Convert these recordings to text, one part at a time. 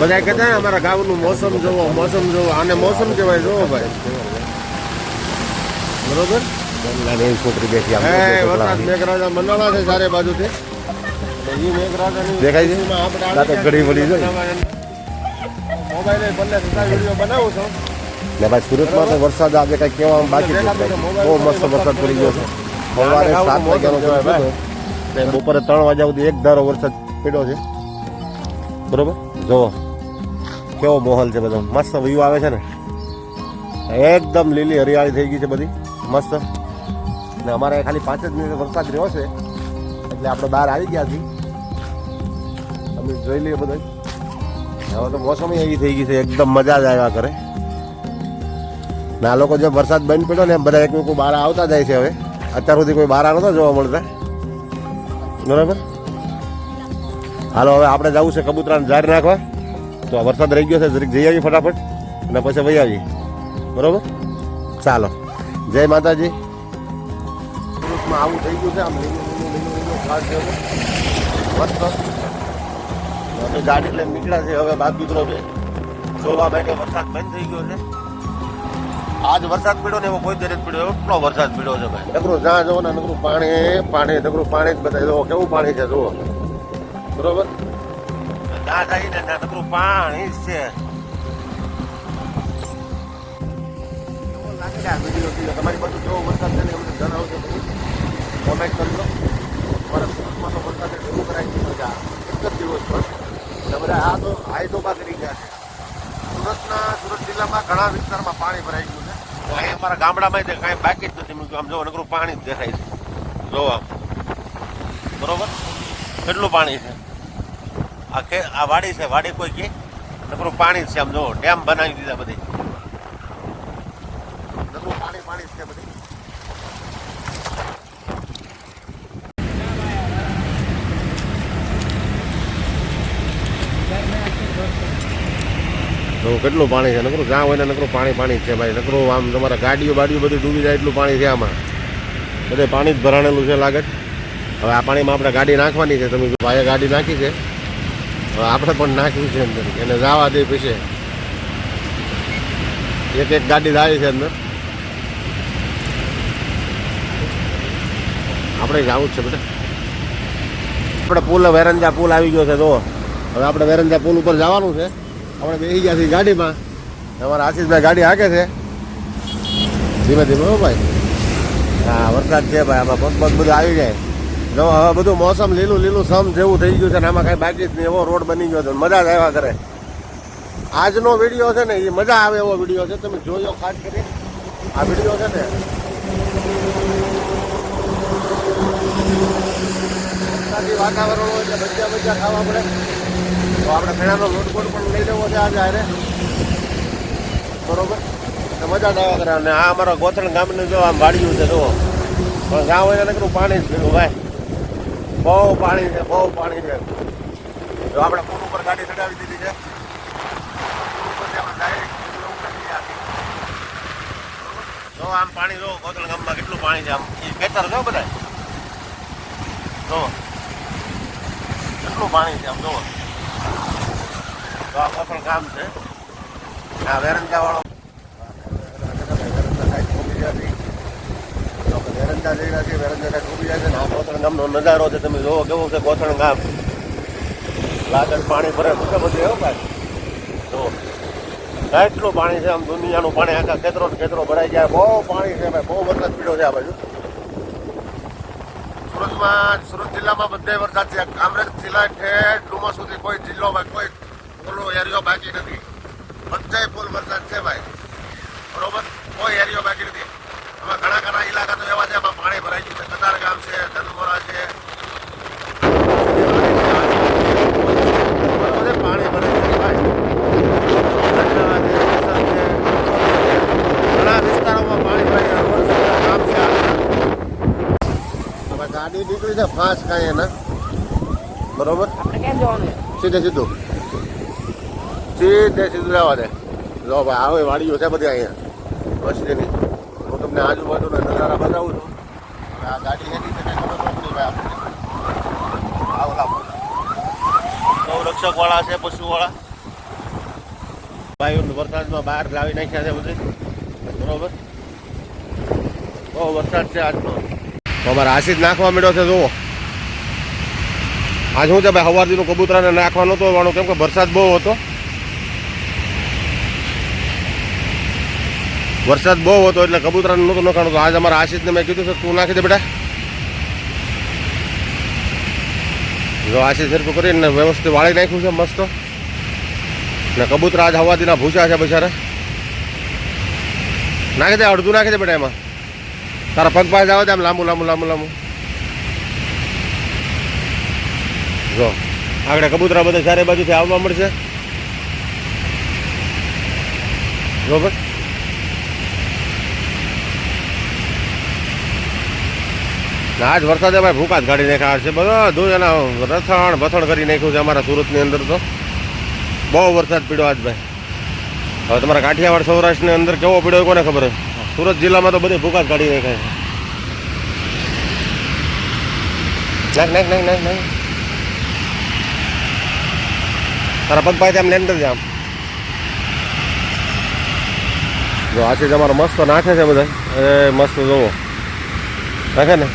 બધા કહેતા અમારા ગામનું મોસમ જોવો મોસમ જોવો આને મોસમ કહેવાય જોવો ભાઈ. બરોબર? મેઘરાજા મંડાણા છે ચારે બાજુથી. દેખાય છે? ઘડી વળી છે. મોબાઈલે બંને થતા વીડિયો બનાવું છું. ને ભાઈ સુરતમાં તો વરસાદ આજે કઈ કહેવામાં બાકી છે. બહુ મસ્ત વરસાદ પડી ગયો છે. સવારે સાત વાગ્યાનો બપોરે ત્રણ વાગ્યા સુધી એક ધારો વરસાદ પડ્યો છે. બરોબર? જુઓ કેવો માહોલ છે બધો. મસ્ત વ્યૂ આવે છે ને. એકદમ લીલી હરિયાળી થઈ ગઈ છે બધી. મસ્ત. ને અમારે ખાલી પાંચ જ મિનિટ વરસાદ રહ્યો છે. એટલે આપણે બહાર આવી ગયા છીએ. તમે જોઈ લઈએ બધા હવે તો મોસમ એવી થઈ ગઈ છે. એકદમ મજા જ આવ્યા કરે. ને આ લોકો જે વરસાદ બંધ પડ્યો ને બધા એક બહાર આવતા જાય છે હવે. અત્યાર સુધી કોઈ બહાર આવતા જોવા મળતા. બરાબર? હાલો, હવે આપણે જવું છે કબૂતરાને ઝાડ નાખવા. તો આ વરસાદ રહી ગયો છે, જરીક જઈ આવીએ ફટાફટ અને પછી વહી આવીએ. બરોબર? ચાલો. જય માતાજી. સુરતમાં આવું થઈ ગયું છે, આમ મસ્ત. ગાડી લઈને નીકળ્યા છે હવે બાપ દીકરો છે. જોવા માટે વરસાદ બંધ થઈ ગયો છે. આજ વરસાદ પડ્યો ને એવો કોઈ દરેક પડ્યો, એટલો વરસાદ પડ્યો છે ભાઈ. નકરું જ્યાં જવો ને પાણી પાણી, નકરું પાણી જ બતાવી દો. કેવું પાણી છે, જુઓ. બરોબર? ત્યાં જાય ને ત્યાં નકરું પાણી છે. કેવો લાગે આ વીડિયો થી? તમારી બાજુ કેવો વરસાદ છે ને અમને જણાવજો કોમેન્ટ કરજો. અમારા સુરતમાં તો વરસાદ શરૂ દીધું છે એક જ દિવસ પર બધા આ તો આયદોબા કરી ગયા છે. સુરતના, સુરત જિલ્લામાં ઘણા વિસ્તારમાં પાણી ભરાઈ ગયું છે. અહીં અમારા ગામડામાં તે કાંઈ બાકી જ નથી. મૂક્યું આમ જો નકરું પાણી જ દેખાય છે. જોવા બરોબર? કેટલું પાણી છે? આ કે આ વાડી છે વાડી કોઈ કે? નકરું પાણી જ છે આમ જો ડેમ બનાવી દીધા બધી. નકરું પાણી પાણી છે બધી. તો કેટલું પાણી છે? નકરું જ્યાં હોય ને નકરું પાણી પાણી છે ભાઈ. નકરું આમ તમારા ગાડીઓ બાડીઓ બધું ડૂબી જાય એટલું પાણી છે આમાં. બધે પાણી જ ભરાણેલું છે લાગે હવે આ પાણીમાં આપણે ગાડી નાખવાની છે તમે ભાઈએ ગાડી નાખી છે. આપણે પણ નાખ્યું છે અંદર. એને જવા દે પછી. એક એક ગાડી લાવી છે અંદર. આપણે જવું જ છે બેટા. આપણે પુલ વેરંજા પુલ આવી ગયો છે તો હવે આપણે વેરંજા પુલ ઉપર જવાનું છે. આપણે બેસી ગયા છીએ ગાડીમાં. અમારા આશીષભાઈ ગાડી હાકે છે. ધીમે ધીમે હો ભાઈ. હા વરસાદ છે ભાઈ આમાં પગ પગ બધું આવી જાય. જો હવે બધું મોસમ લીલું લીલું સમ જેવું થઈ ગયું છે ને આમાં કાંઈ બાકી જ નહીં. એવો રોડ બની ગયો છે. મજા જ આવ્યા કરે. આજનો વીડિયો છે ને એ મજા આવે એવો વીડિયો છે. તમે જોયો ખાસ કરી? આ વીડિયો છે ને વરસાદી વાતાવરણ હોય એટલે ભજીયા ભજીયા ખાવા પડે તો આપણે ભેણાનો લોટકોટ પણ લઈ લેવો છે આજે હારે. બરોબર? મજા જ આવ્યા કરે. અને આ અમારા ગોથણ ગામનું જો આમ વાળ્યું છે, જુઓ. પણ ગામ હોય એને પાણી જ પીવું ભાઈ. બહુ પાણી છે, બહુ પાણી છે. જો આપણે પુલ ઉપર ગાડી ચડાવી દીધી છે. જો આમ પાણી, જો ગોતલ ગામમાં કેટલું પાણી છે આમ. એ ખેતર જો બધા જો. કેટલું પાણી છે આમ, જો. તો આ ગોતલ ગામ છે. આ વેરંજા ને આ ગોથણ ગામનો નજારો છે, તમે જોવો કેવો છે કોથણ ગામ. લાગણ પાણી ભરે મોટા બધું એવું ભાઈ. જો કેટલું પાણી છે આમ દુનિયાનું પાણી, આખા ખેતરો ખેતરો ભરાઈ ગયા. બહુ પાણી છે ભાઈ, બહુ વરસાદ પીડ્યો છે આ બાજુ. સુરતમાં, સુરત જિલ્લામાં બધે વરસાદ છે. કામરેજ જિલ્લા ઠેઠ ડુમા સુધી કોઈ જિલ્લો, કોઈ ઓલો એરિયો બાકી નથી બધે ફૂલ વરસાદ છે ભાઈ બરોબર કોઈ એરિયો બાકી નથી એમાં ઘણા ઘણા ઇલાકા તો એવા છે એમાં પાણી ભરાઈ ગયું છે કતાર ગામ છે ધનમોરા છે બધે પાણી ભરાઈ ગયું છે ભાઈ ધનમોરા છે, વલસાડ છે, ઘણા વિસ્તારોમાં પાણી ભરાઈ ગયા રોડ રસ્તા કામ છે આ હવે ગાડી નીકળી છે ફાસ્ટ કાંઈ એના. બરોબર? સીધે સીધું. સીધે સીધું રહેવા દે. લો ભાઈ આવે વાડીઓ છે બધી અહીંયા. વસ્તીની હું તમને આજુબાજુના નજારા બતાવું છું. હવે આ ગાડી હેની છે ગૌરક્ષક વાળા છે પશુ વાળા ભાઈ વરસાદમાં બહાર લાવી નાખ્યા છે બધું. બરોબર? બહુ વરસાદ છે આજનો. તો અમારે આશીષ નાખવા મળ્યો છે, જુઓ. આજ શું છે, ભાઈ સવારથીનું કબૂતરાને નાખવા નહોતો વાળું કેમ કે વરસાદ બહુ હતો. વરસાદ બહુ હતો એટલે કબૂતરાને નહોતું નખાણું, તો આજ અમારા આશીષને મેં કીધું છે, તું નાખી દે બેટા. જો આશીષ સરખું કરીને વ્યવસ્થિત વાળી નાખ્યું છે, મસ્ત. ને કબૂતરા આજ હવાથી ભૂસા છે, બિચારા. નાખી દે, અડધું નાખી દે બેટા એમાં. તારા પગ પાસે આવે આમ લાંબુ લાંબુ લાંબુ લાંબુ. જો, આગળ કબૂતરા બધા ચારે બાજુથી આવવા મળશે. બરોબર ને, આજ વરસાદે ભાઈ ભૂકા જ કાઢી નાખ્યા છે. બધું એના રથણ ભથણ કરી નાખ્યું છે અમારા સુરતની અંદર તો. બહુ વરસાદ પીડ્યો આજ ભાઈ. હવે તમારા કાઠિયાવાડ સૌરાષ્ટ્રની અંદર કેવો પીડ્યો કોને ખબર હોય? સુરત જિલ્લામાં તો બધે ભૂકા જ કાઢી છે. નાખ નાખ તારા પગ પાસે આમ લેન્ડર છે આમ. જો આથી તમારો મસ્ત નાખે છે બધા. એ મસ્ત જોવો નાખે ને?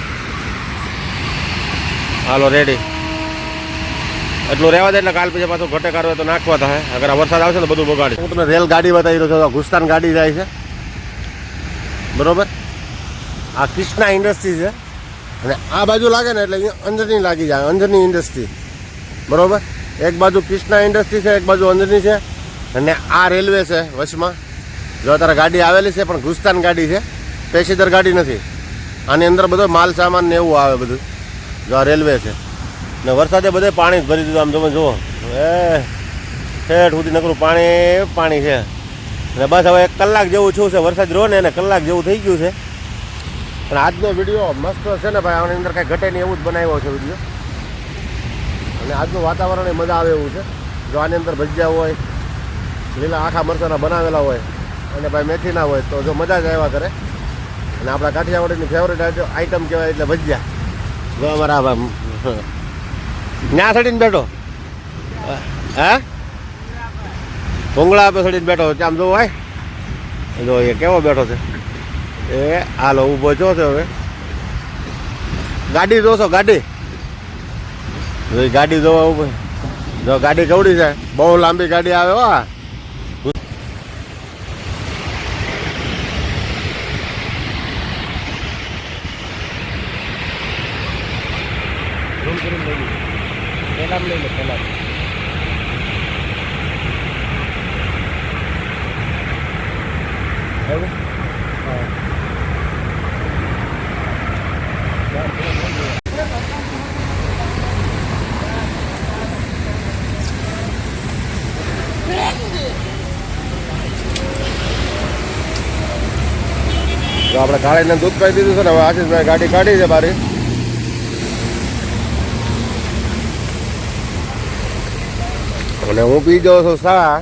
હાલો રેડી એટલું રહેવા દે એટલે કાલ પછી પાછું ઘટે કાઢવે તો નાખવા થાય. અગર આ વરસાદ આવશે તો બધું બગાડે. હું તમને રેલ ગાડી બતાવી રહ્યો છું, આ ગુસ્તાન ગાડી જાય છે. બરોબર? આ કૃષ્ણા ઇન્ડસ્ટ્રી છે. અને આ બાજુ લાગે ને એટલે અહીંયા અંદરની લાગી જાય, અંદરની ઇન્ડસ્ટ્રી. બરોબર? એક બાજુ કૃષ્ણા ઇન્ડસ્ટ્રી છે, એક બાજુ અંદરની છે. અને આ રેલવે છે, વચમાં. જો અત્યારે ગાડી આવેલી છે, પણ ગુસ્તાન ગાડી છે. પેસેન્જર ગાડી નથી. આની અંદર બધો માલ સામાન ને એવું આવે બધું. જો આ રેલવે છે. ને વરસાદે બધે પાણી ભરી દીધું, આમ તમે જુઓ. એ ઠેઠ સુધી નકરું પાણી પાણી છે. અને બસ હવે એક કલાક જેવું છું છે, વરસાદ રહ્યો ને એને કલાક જેવું થઈ ગયું છે. પણ આજનો વીડિયો મસ્ત છે ને ભાઈ, આની અંદર કાંઈ ઘટે નહીં એવું જ બનાવ્યો છે વીડિયો અને આજનું વાતાવરણ એ મજા આવે એવું છે. જો આની અંદર ભજીયા હોય, લીલા આખા મરચાના બનાવેલા હોય, અને ભાઈ મેથીના હોય, તો જો મજા જ આવ્યા કરે. અને આપણા કાઠિયાવાડીની ફેવરેટ આઈટમ કહેવાય એટલે ભજીયા. જો અમારા ત્યાં સડીને બેઠો. હે? ભૂંગળા આપે બેઠો છે. આમ જોવો હોય જો એ કેવો બેઠો છે. એ હાલો ઊભો છો છે હવે. ગાડી જોશો, ગાડી. જો ગાડી જોવા ઊભો જો ગાડી કવડી છે? બહુ લાંબી ગાડી આવે હો આ તો આપણે કાળીને દૂધ પાઈ દીધું છે ને, હવે આશીષભાઈ ગાડી કાઢી છે મારી અને હું પી જાઉં છું સા